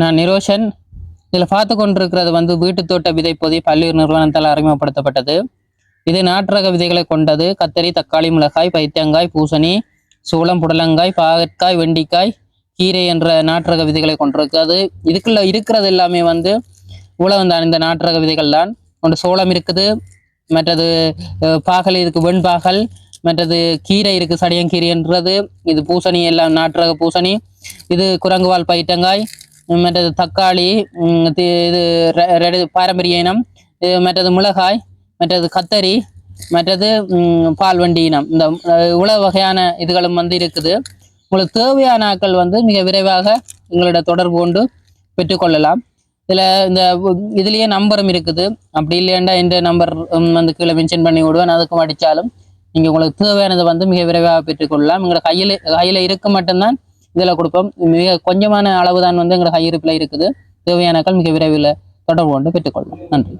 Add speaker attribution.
Speaker 1: நான் நிரோஷன். இதில் பார்த்து கொண்டிருக்கிறது வந்து வீட்டு தோட்ட விதை பொதி பல்வேறு நிறுவனத்தால் அறிமுகப்படுத்தப்பட்டது. இது நாட்டு விதைகளை கொண்டது. கத்தரி தக்காளி மிளகாய் பைத்தியங்காய் பூசணி சோளம் புடலங்காய் பாகற்காய் வெண்டிக்காய் கீரை என்ற நாட்டு விதைகளை கொண்டிருக்கு. அது இதுக்குள்ள இருக்கிறது எல்லாமே வந்து உழவன் தான். இந்த நாட்டு விதைகள் தான். ஒன்று சோளம் இருக்குது மற்றது பாகல் இதுக்கு வெண்பாகல் மற்றது கீரை இருக்கு சடியங்கீரைன்றது இது பூசணி எல்லாம் நாட்டு பூசணி. இது குரங்குவால் பயிட்டங்காய் மற்றது தக்காளி இது ரெ- பாரம்பரிய இனம் மற்றது மிளகாய் மற்றது கத்தரி மற்றது உம், பால் வண்டி இனம். இந்த உழவு வகையான இதுகளும் வந்து இருக்குது. உங்களுக்கு தேவையான ஆட்கள் வந்து மிக விரைவாக எங்களோட தொடர்பு கொண்டு பெற்றுக்கொள்ளலாம் இதில் இந்த இதுலேயே இதுலயே நம்பரும் இருக்குது. அப்படி இல்லையாண்டா இந்த நம்பர் வந்து கீழே மென்ஷன் பண்ணி விடுவேன். அதுக்கும் அடித்தாலும் நீங்கள் உங்களுக்கு தேவையானதை வந்து மிக விரைவாக பெற்றுக்கொள்ளலாம் எங்களோட கையில் கையில் இருக்க மட்டும்தான் இதில் கொடுப்போம். மிக கொஞ்சமான அளவு தான் வந்து எங்களோட கையிருப்பில் இருக்குது தேவையானாக்கள் மிக விரைவில் தொடர்பு கொண்டு பெற்றுக்கொள்வோம். நன்றி.